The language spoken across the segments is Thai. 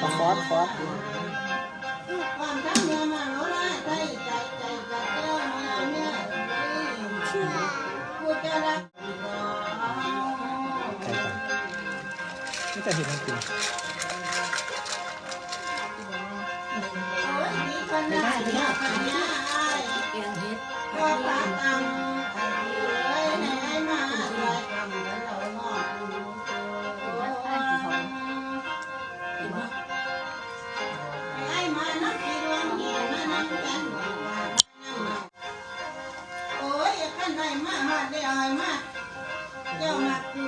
ต้องฟอสฟอสความทั้งเมื่อมาโนราใจใจใจจเจ้าเมื่อเมื่อผู้จะรักใช่จ้ะไม่จะเห็นจริงโอ้ยมีคนได้เนี่ยปัญญาไอ้ก็ปากตังเลยในให้มาลย โอ้ยขั้นใดมาหอดได้อ่อยมากเจ้ามาตุก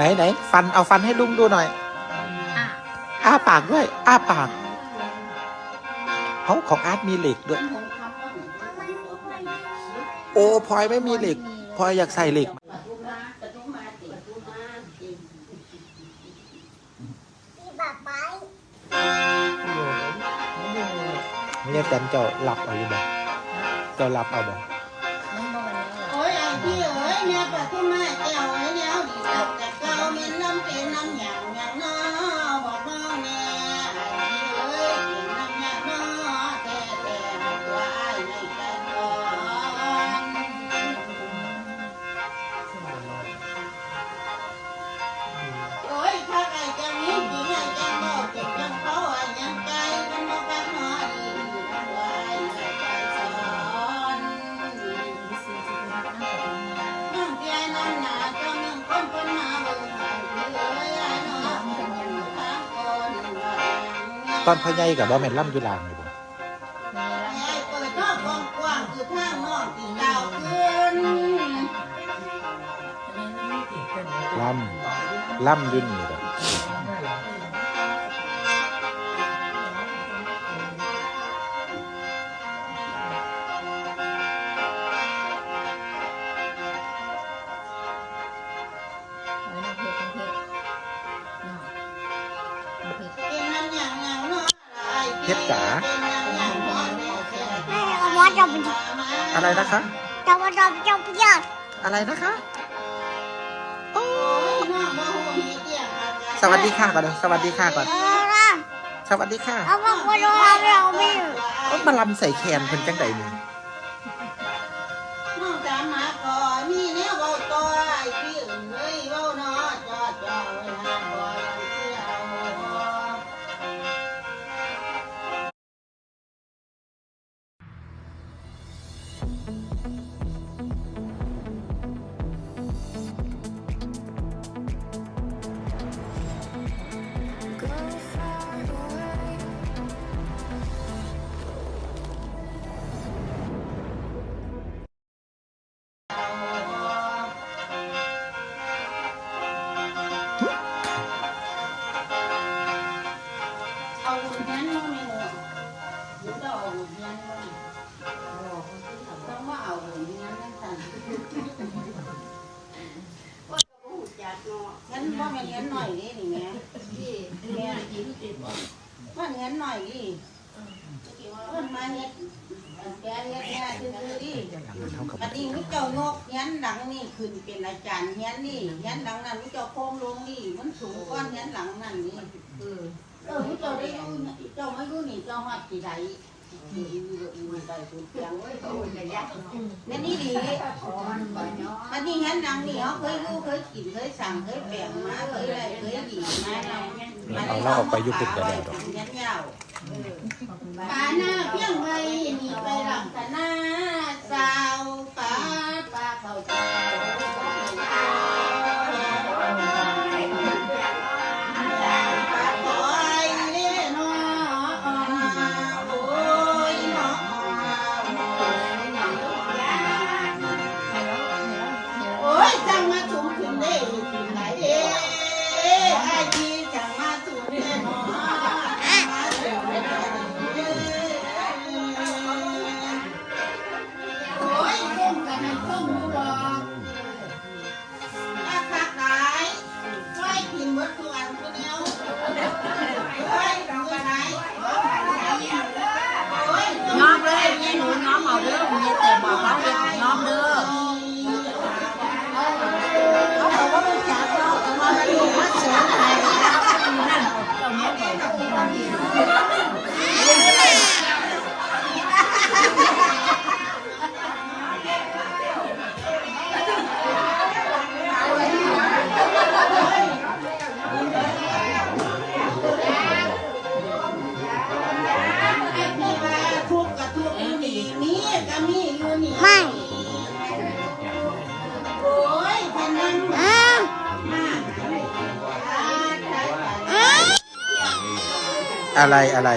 ไหนไหนฟันเอาฟันให้ลุงดูหน่อย อ้าปากด้วย อ้าปากเขาของอาร์ตมีเหล็กด้วย โอ้พลอยไม่มีเหล็กพลอยอยากใส่เหล็ก เนี่ยแตนเจ้าหลับเอาอยู่บ่เจ้าหลับเอาบ่โอ้ยไอ้พี่เอ้ยเนี่ยปะทุมาเตอนพ่อใหญ่กับบ่แม่นล่ำอยู่ลางเลยบ่ไอ้เปิดนอกกว้างๆคือทางนอกที่ยาวขึ้นล่ำล่ำอยุ่นี่บ่เป็น นะคะจะไปจะไปจะไปยอดอะไรนะคะ โอ้ยน้องบ่ฮู้เฮ็ดหยังอาการสวัสดีค่ะก่อนเดี๋ยวสวัสดีค่ะก่อน เออนะสวัสดีค่ะเอาว่าคนเราเราไม่เอ้ามาลำใส่แคนเพิ่นจังใดนี่ ว่ามันเงินหน่อยนี่นี่แม่แม่ว่าเงินหน่อยนี่เพิ่นมาเฮ็ดแกเรียกแกคือดิเท่ากับอันนี้มิเจ้านกเฮียนหลังนี่ขึ้นเป็นอาจารย์เฮียนนี่เฮียนหลังนั้นมิเจ้าโค้งลงนี่มันสูงก้อนเฮียนหลังนั่นนี่เออเออมิเจ้าได้รู้เจ้าไม่รู้นี่เจ้าฮอดกี่ใดนี่อยู่อยู่ ไปสุดเสียงไว้โอ้ยระยะนั่นนี่ดีมันนี่เฮียนางนี่เขาเคยรู้เคยกินเคยสั่งเคยแบ่งมาเคยอะไรเคยดีมาเราเอาเราออกไปยุติแต่แดดอกเฮียนยาวปาหน้าเพียงไปนี่ไปหลังตาหน้าสาวปาปาเขาเจ้า อะไรอะไร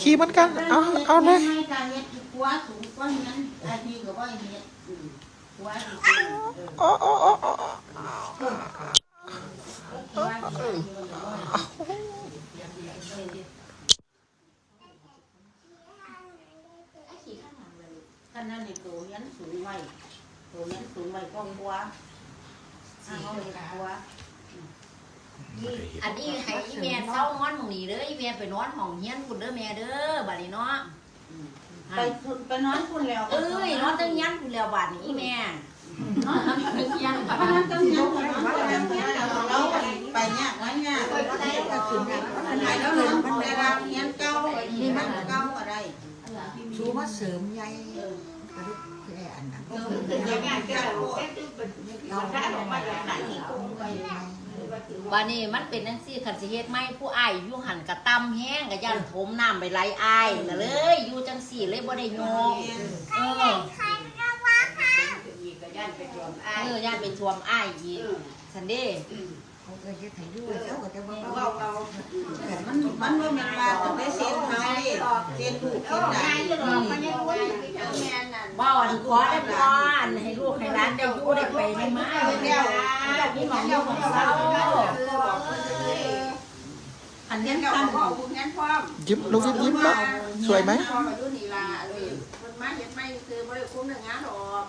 ขี่เหมือนกัน เอาเอาเลยให้การเฮ็ดกว่าสูงกว่านั้นไอ้ที่ก็ว่าเฮ็ดกว่าสูงโอ้โอ้โอ้โอ้ท่านนั่นนี่ตัวยันสูงไว้ตัวยันสูงไว้ก็กว่าอ่าเขาเฮ็ดกว่า อันนี้ให้อีแม่เศร้านอนหม้องนี้เด้ออีแม่ไปนอนห้องเฮียนพุ่นเด้อแม่เด้อบัดนี้เนาะไปคุณไปนอนคุณแล้วเอ้ยนอนตั้งยันพุ่นแล้วบัดนี้อีแม่นอนตั้งยันไปนอนตั้งยันไปนอนตั้งยันเราไปเนี่ยวันเนี่ยไปได้ก็ถึงเนี่ยไปแล้วนอนเวลาเฮียนเก่านี่มันเก่าอะไรชูมาเสริมใหญ่กระดูกแค่อันนั้นเอออย่างเงี้ยเก่าเราได้ออกมาจากไหนอีก บัดนี้มันเป็นจังซี่คันสิเฮ็ดใหม่ผู้อ้ายอยู่หันกะต่ำแห้งกะย่านถมน้ำไปไหลอ้ายน่ะเลยอยู่จังซี่เลยบ่ได้โยกเออใครจะว่าค่ะเออย่านเป็นท่วมอ้ายอีกซันเด้เขา ก็จะถ่ายด้วยเขาก็จะว่าเราเรามันมันว่ามันมาต้องได้เซ็นเขาดิเซ็นลูกเซ็นหนมันยังว่าแม่นั่นบ่อันขอได้พรให้ลูกให้หลานได้อยู่ได้ไปได้มาได้แล้วมีหมองอยู่หมองเศร้าอันนี้กันพ่อคุณงั้นพ่อยิ้มลูกยิ้มยิ้มแล้วสวยไหมพ่อมาดูนีล่ะเลยคนมาเฮ็ดไม่คือบ่ได้คุ้มหนึ่งงานหรอก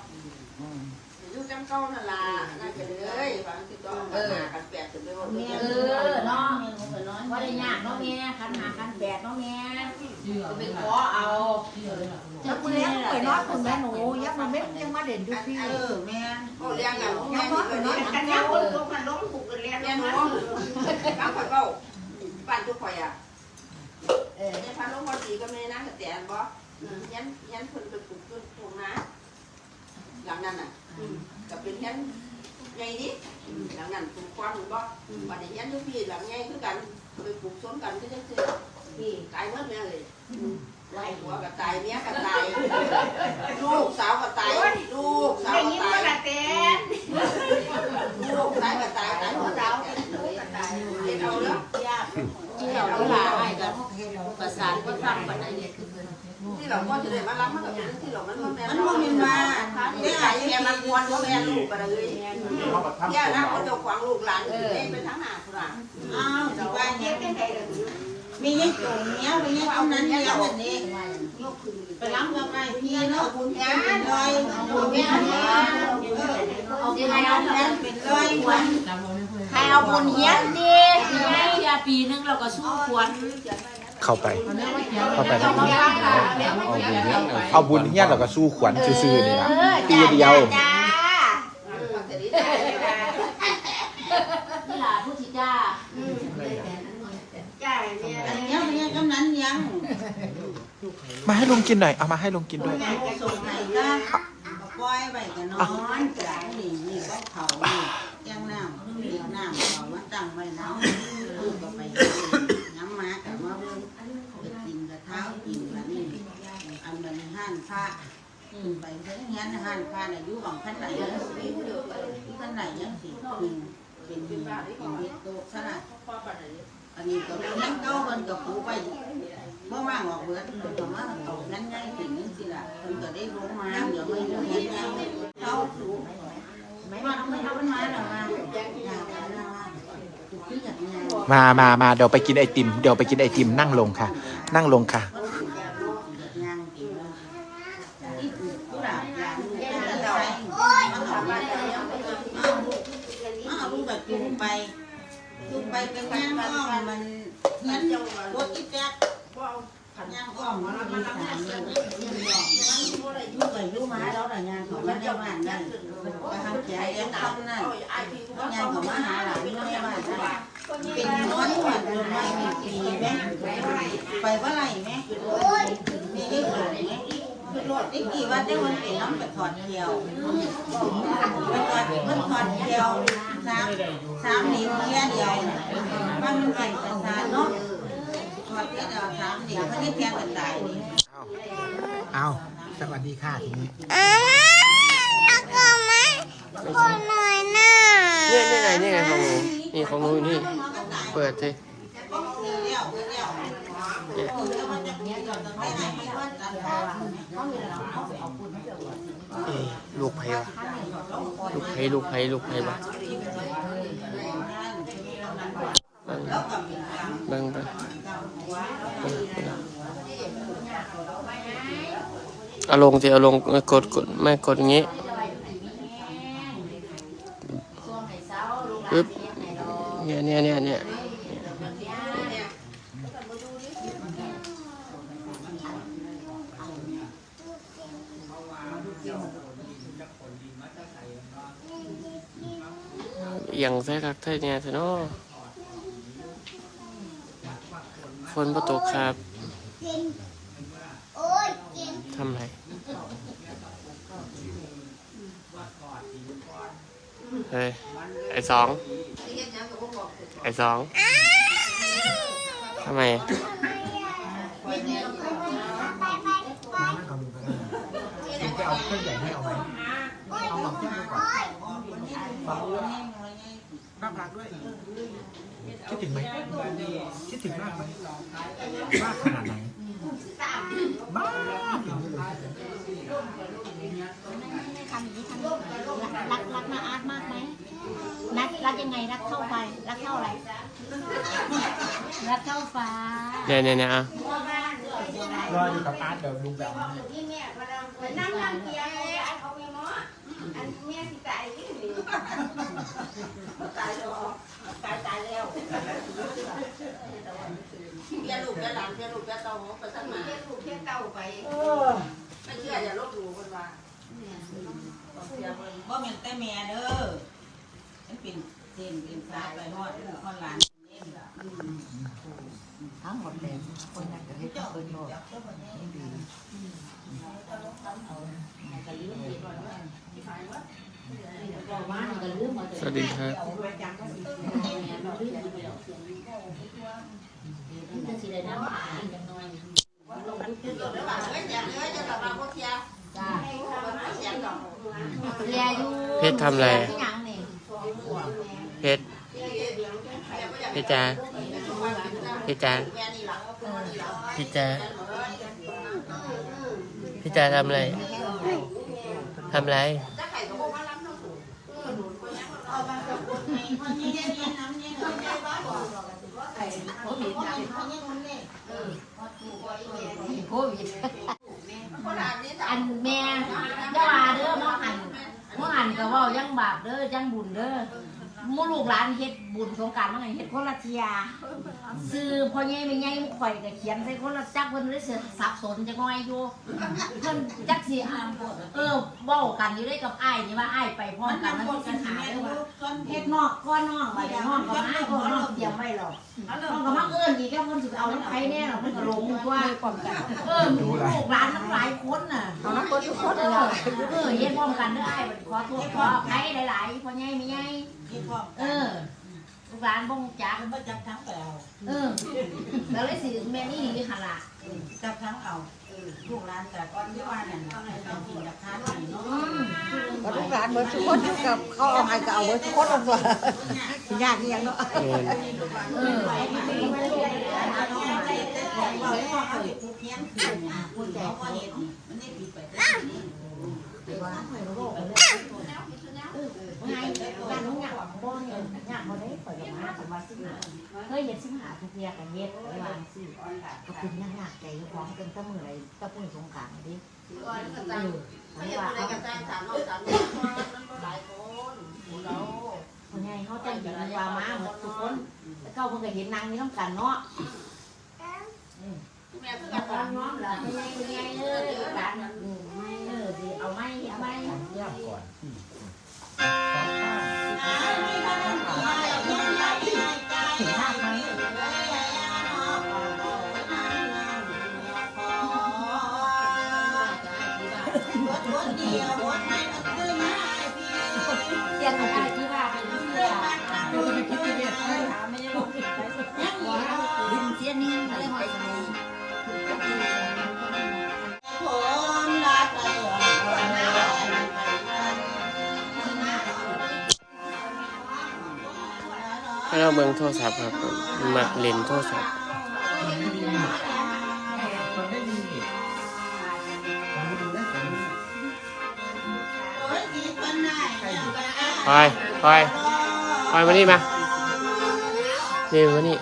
อยู่จำเก่านั่นล่ะน่าจะเลยบางทีก็เออกันแปดถึงไปหมดเออเนาะบ่าได้ยากเนาะแม่คันหาคันแปดเนาะแม่ไปขอเอาแล้วคุณเลี้ยงไปน้อนคุณแม่หนูยังมาเม็ดยังมาเด่นดูพี่เออแม่ก็เลี้ยงอะยังน้อนไปน้อนกันยังคนตัวกันล้มผูกกันเลี้ยงแม่หนูข้าวข่อยเบ้าบ้านทุกข่อยอะเออเนี่ยพันลงพอดีก็ไม่นะแต่อันบ่ยันยันคนไปปลูกต้นตรงนะ หลังนั้นน่ะอืมเป็นเฮียนใหญ่ดิหลังนั้นปลูกความหรือบ่บัดนี้เฮียนทุกพี่หลังใหญ่คือกันไปปลูกสวนกันก็จะงซี่นี่ตายหมดแม่เลยไหวหัวก็ตายเมียก็ตายลูกสาวก็ตายลูกสาวกับไตาว่าย กระเตนลูกตายก็ตายตายหัวสาวเฮ็ดเอาเนาะ ยากเจ้าเวลาไอ้กับประสานก็ฟังปัญหาเนี่ยคือ ที่เราก็จะได้มารับมันก็เป็นที่เรามันมันบ่แม่นว่าได้อายุเนี่ยมันควรบ่แม่นลูกก็เลยย่านะเขาเจ้าของลูกหลานเอ้เป็นทางหน้าพุ่นล่ะอ้าวสิว่าเนี่ยมียังโจงเนี้ยมียังเอานั้นเนี้ยอันนี้ไปล้ำกับไอ้พี่เนาะคุณแม่เป็นรอยคุณแม่เอาที่ไหนเอาแม่เป็นรอยวันใครเอาบุญเฮียนดิปีนี้เฮียปีนึงเราก็สู้ควร เข้าไป เข้าไปเอามาฟังค่ะเอาบุญเฮี้ยนเราก็สู้ขวัญซื่อๆนี่นะปีเดียวจ้านี่ล่ะผู้ที่จ้าอันนี้มียังกำนันยัง มาให้ลุงกินหน่อย เอามาให้ลุงกินด้วยแม่ก็ส่งให้ก็ปล่อยไว้ก็นอนจ้ะนี่นี่ก็เขานี่แก้งน้ำนี่น้ำเขามาตั้งไว้น้ำลูกก็ไปน้ำมากับมาเบิ่งไปกินกระเท้ากินแบบนี้อัน มันห้านผ้าไปเพิ่งเงี้ยห้านผ้าอายุของขั้นไหนขั้นไหนยังสิเป็นเป็นเป็นเด็กโตขนาดอันนี้ก็ยังเก้ามันกับปูไปเมื่อว่างออกเบิดเพิ่นก็มาเอางั้นง่ายถึงนี่สิล่ะเพิ่นก็ได้ลงมาเดี๋ยวไม่รู้เห็นยังเขาสูไม่ว่าไม่เอามันมาหรอกมาอยากมามามามาเดี๋ยวไปกินไอติม เดี๋ยวไปกินไอติมนั่งลงค่ะ นั่งลงค่ะ งานจริงที่ผู้หลานหลานลูกโอ้ยมาเอามาเอาลูกกับจุงไปจุงไป เป็นงานอ้อมมันเงินรถอีแจ๊กงานอ้อมมันมีสามเรื่องลูกกับลูกมาแล้วแต่งานของมันได้บ้านได้ไปทำแจกเลี้ยงคำนั่นงานของมหาหลานไม่ได้บ้านได้เป็นน้อยหวานจนไม่มีปีแม่ไปว่าไรแม่มีได้ผลไหม นี่กี่วันได้วันเป็นน้ำไปถอดเที่ยวไปถอดมันถอดเที่ยวสามสามนิ้วแค่เดียวมันมันเป็นประสาทเนาะถอดแค่เดียวสามนิ้วเขาได้แทงกันตายนี่เอาสวัสดีค่ะทีนี้อ่าแล้วก็มาคนหน่อยนะนี่นี่ไงนี่ไงของหนูนี่ของหนูอยู่นี่ เปิดสิเอ้ยลู ลูกไผ่วะลูกไผ่ลูกไผ่ลูกไผ่วะเบิ่งเบิ่งเบิ่งเบิ่งเบิ่งเอาลงสิเอาลงกดกดไม่กดอย่างงี้ปึ๊บเนี่ยเนี่ยเนี่ยเนี่ย ยงใส่คักไทยเนี่ยเถอะเนาะฝนประตกครับทำไรเฮ้ยไอ้สอง ไอ้สองทำไมจะเอาเครื่องใหญ่ให้เอาไหมเอาหม่อมเจ้าก่อนน่ารักด้วย คิดถึงไหมคิดถึงมากไหมมากขนาดไหนมากถึงเลยทำอย่างนี้ทำอย่างนี้รักรักนาอาร์ตมากไหมนัดรักยังไงรักเข้าไปรักเข้าอะไรรักเข้าฟ้าเนี่ยเนี่ยเนี่ยอะรออยู่กับอาร์ตเดี๋ยวลุงแบบนี้เพี้ยลูกเพี้ยหลานเพี้ยลูกเพี้ยเต้าไปทั้งหมาเพี้ยลูกเพี้ยเต้าไปไม่เชื่ออย่าลบหลู่คนว่าบ่แม่นแต่แม่เด้อมันเป็นเส้นเป็นสายไปฮอดลูกฮอดหลานทั้งหมดเลยคนนั้นจะให้คนโลด สวัสดีครับจะเพชรทำอะไรเพชรเพชรจ้าพี่จ๋าพี่จ๋าพี่จ๋าทำอะไร ทำอะไร โควิด อันแม่อย่าว่าเด้อมอหันมอหันก็เว่ายังบาปเด้อยังบุญเด้อ หมู่ลูกหลานเฮ็ดบุญสงกรารมาให้เฮ็ดคนละเทียซื้อพ่อใหญ่แม่ใหญ่ข่อยก็เขียนใส่คนละจักเพิ่นเลยสิสับสนจักหน่อยอยู่เพิ่นจักสิอ่านเออเว้ากันอยู่ได้กับอ้ายนี่ว่าอ้ายไปพร้อมกันมันสิปัญหาเด้อว่าเฮ็ดนอกก้อนนอกไปนอกก็มาก้อนนอกเตรียมไว้หรอกนอกก็มาเอิ้นอีกแล้วเพิ่นสิไปเอาน้ำไผแน่หรอกเพิ่นก็ลงว่าเออลูกหลานทั้งหลายคนน่ะเอาละคนทุกคนเอเลยอเออเฮ็ดพร้อมกันเด้ออ้ายขอโทษขออภัยหลายๆพ่อใหญ่แม่ใหญ่ เออลูกหลานบ่ฮู้จัก มันจับทั้งไปเอาเออแล้วเลยสิแม่นี่ดีหั่นล่ะจับทั้งเอาลูกหลานแต่ก้อนที่ว่าเนี่ยต้องให้เรากินกับทานเนาะอืมก็ทุกร้านเบิดทุกคนอยู่กับเขาเอาให้ก็เอาเบิดทุกคนลงตัวอยากเรียงเนาะเออ เออเราได้ว่าเขาทุกเที่ยงคืนเนี่ยคุณแต่ก็เห็นมันได้ผิดไปไงบ้านนู้นอยากบ่เนี่ยอยากบ่ได้ข่ยก็มาข่อยว่าสิหาเฮ้ยเฮ็ดสิหาทุกเรียก็เฮ็ดไว้วางสิก็เป็นยากใจของเป็นตะมือไรตะมือสงการดิไม่อยากอไรกันจ้างสามรอบสามรอบหลายคนเราคนไงเขาจะยิงว่ามาหมดทุกคนแล้วเขาเพิ่งก็เห็นนางนี่ต้องกันเนาะแม่เพิ่งกับน้องเหรอไม่ไงไม่ไงเออกัน เออดีเอาไหมเอาไหมแยกก่อนอืมสองข้างถึงภาพไหมเดียววันไหนก็คือมาพี่เตียนของใครที่ว่าเป็นที่ว่าดึงเสียนิ่งอะไรหอยส ข้าเบิ่งโทรศัพท์ครับมักเล่นโทรศัพท์ไม่มีมันไม่มีมันไม่ดูได้ยนี่มานี่มานี่มานี่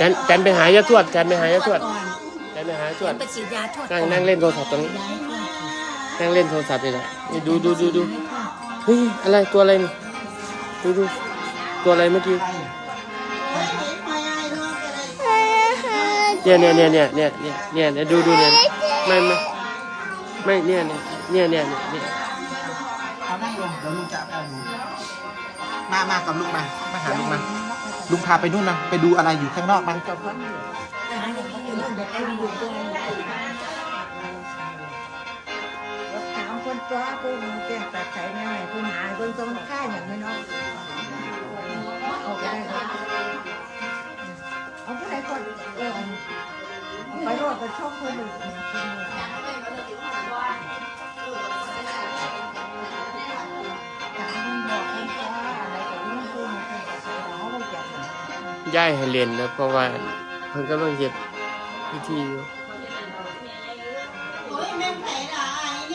จันจันไปหายาทวดจันไปหายาทวดจันไปหายาทวดไปฉีดยาทอดนั่งนั่งเล่นโทรศัพท์ตรงนี้นั่งเล่นโทรศัพท์นี่แหละนี่ดูดูดูดูเฮ้ยอะไรตัวอะไรนี่ดูดูตัวอะไรเมื่อกี้ เลยเนี่ยเนี่ยเนี่ยเนี่ยเนี่ยเนี่ยเนี่ยดูดูเนี่ยไม่ไม่ไม่เนี่ยเนี่ยเนี่ยเนี่ยเนี่ยเอานั่งลงเดี๋ยวลุงจะเอาหนูมามากับลุงมามาหาลุงมาลุงพาไปนู่นนะไปดูอะไรอยู่ข้างนอกมันกับพันอยู่อาหารอย่างนี้มันแบบไอ้ดูตัวถามคนตัวคนแก่ตัดไข่แม่คุณหาคนตรงค่ายอย่างไม่น้อยเอาไปได้ครับ เอาไปได้ก่อนเออไปรอดไปช่องคนหนึ่งถามมันบอกคนตัวอะไรกับเรื่องคุณเขาย้ายให้เล่นนะเพราะว่าเพิ่นกำลังเฮ็ดพิธีอยู่โอ้ยแม่งไผ่ได้เ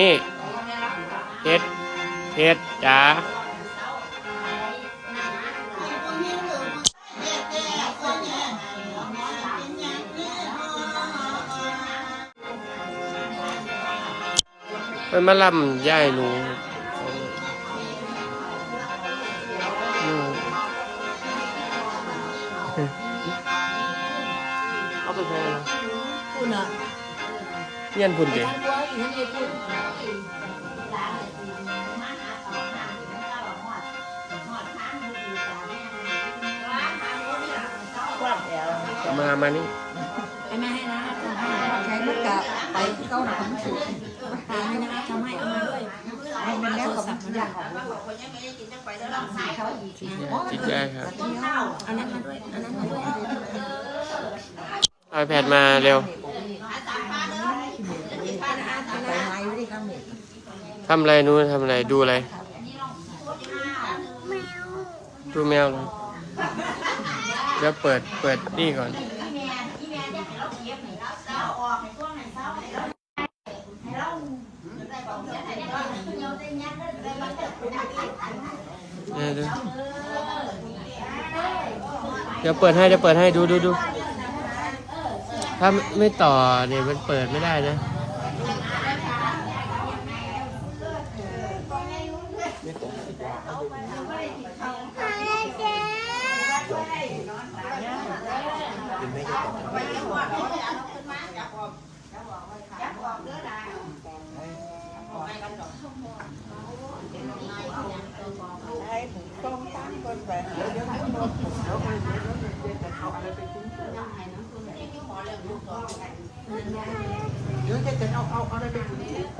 นี่ เฮ็ดอะไรนี่เฮ็ดเฮ็ดจ๋ามันมาล่ำย่ายหนูอืมเอาไปใช้แล้วคุณอะเงี้ยนพุ่นเด็ ตัวอีกนี่คุณมามานี่ให้แม่ให้นะทำให้ใช้มันกะไปเก้าหนังสุดให้นะทำให้เอามาด้วยให้มันแล้วกับมันอยากออกจิตใจครับอันนั้นมาด้วยอันนั้นมาด้วยเอาแพดมาเร็ว ไปไม้ไม่ได้ข้างหนึ่ง ทำอะไรนู้นทำอะไรดูอะไร ดูแมวเหรอเดี๋ยวเปิดเปิดนี่ก่อนเดี๋ยวเดี๋ยวเปิดให้เดี๋ยวเปิดให้ดูดูดู ถ้าไม่ต่อเนี่ยมันเปิดไม่ได้นะ อะไรเจ๊ ให้ผมต้มตั้งคนไป เดี๋ยวจะเอาเอาเอาอะไรไปถึงแป๊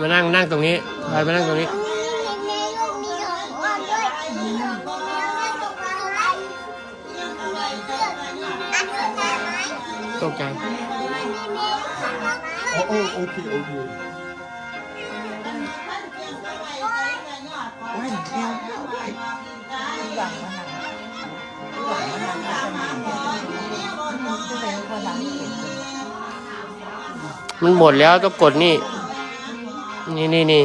มีแมวนั่งตรงนั้นอะไรอันนี้ได้ไหมตกใจมีแมวข้างล่างโอ้โอ้โอเคโอเคโอ้ยแมวหลังมันหลังมันหลังมันจะเป็นคนหลังมันหมดแล้วต้องกดนี่ นี่นี่นี่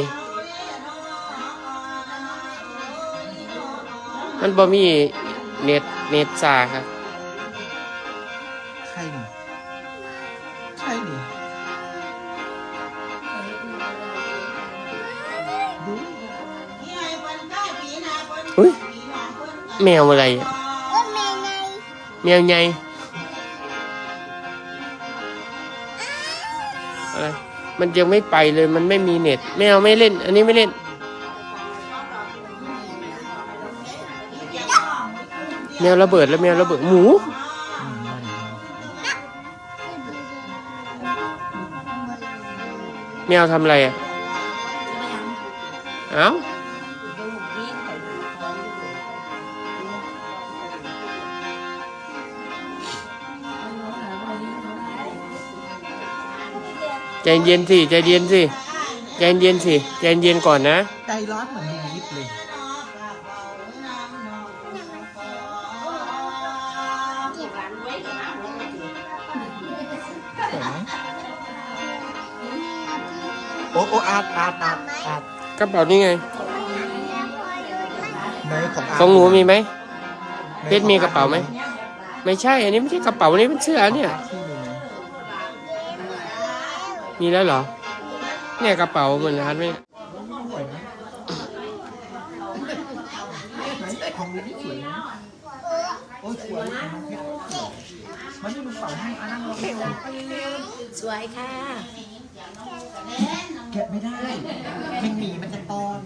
มันบ่มีเน็ตเน็ตจ่าครับใช่นี่ใช่นี่ดูอุ้ยแมวอะไรอะโอ้แม่ไงแมวใหญ่อะไร มันยังไม่ไปเลยมันไม่มีเน็ตแมวไม่เล่น อันนี้ไม่เล่น แมวระเบิดแล้วแมวระเบิดหมู แมวทำอะไรอะ เอ้า ใจเย็นสิใจเย็นสิใจเย็นสิใจเย็นก่อนนะ ใจร้อนเหมือนลุงยิบเลยเห็นไหมโอ้โอ้อาดอาดอาดอาดกระเป๋านี่ไงไหนของอาดของหนูมีไหมเพชรมีกระเป๋าไหม ไม่ใช่ อันนี้ไม่ใช่กระเป๋าอันนี้เป็นเสื้อเนี่ยที่ มีไหมมีแล้วเหรอ เนี่ยกระเป๋าเหมือนฮัทไหมสวยไหมไหนของลุงนี่สวยไหมโอ้ยสวยมันนี่มันเป่าให้อานั่งลงเร็วสวยค่ะแกะไม่ได้มันหนีมันจะตอน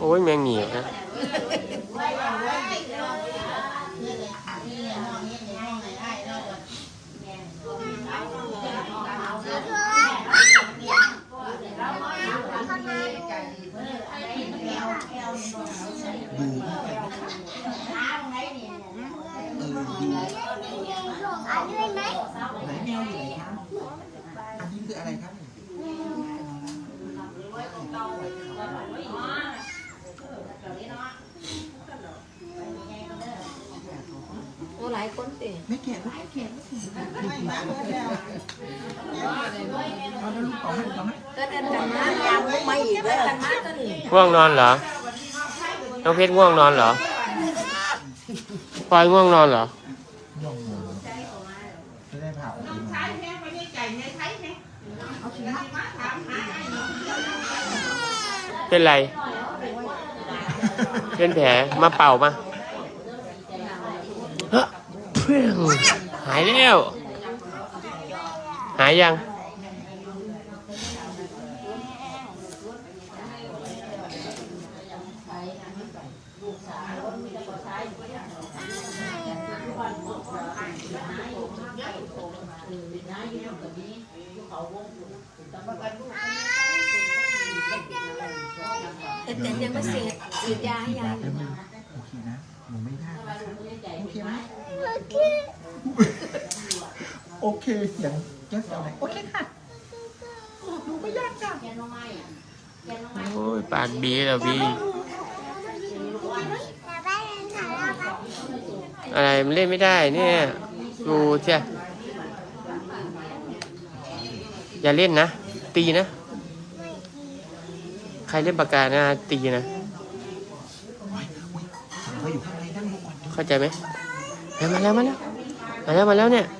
โอ้ยแมงหมีนะ ดูเออดู อันด้วย ไหมไหนแมวอยู่ไหนครับอันนี้คืออะไรครับโอ้หลายคนสิไม่แกะลูกไม่แกะเอาแล้วลูกเป่าให้เป่าให้ก็เดินกันมายามไม่อีกแล้วกันมาก็นี่ง่วงนอนเหรอน้องเพชรง่วงนอนเหรอพลอยง่วงนอนเหรอ เป็นไร เป็นแผลมาเป่ามาเฮ้พื่องหายแล้ว หายยัง Thank you. แต่แต่ยังไม่เสร็จฉีดยาให้ยายโอเคนะหนูไม่ยากนะคะโอเคไหมโอเคอย่างแก้วอะไรโอเคค่ะหนูไม่ยากจ้ะโอ้ยปากบีแล้วบีแต่ไปเรียนสารพัดอะไรมันเล่นไม่ได้เนี่ยดูเชียอย่าเล่นนะ ตีนะ ใครเล่นปากกานะตีนะเข้างในะ เข้าใจไหม มาแล้วมาแล้ว มาแล้วมาแล้วเนี่ย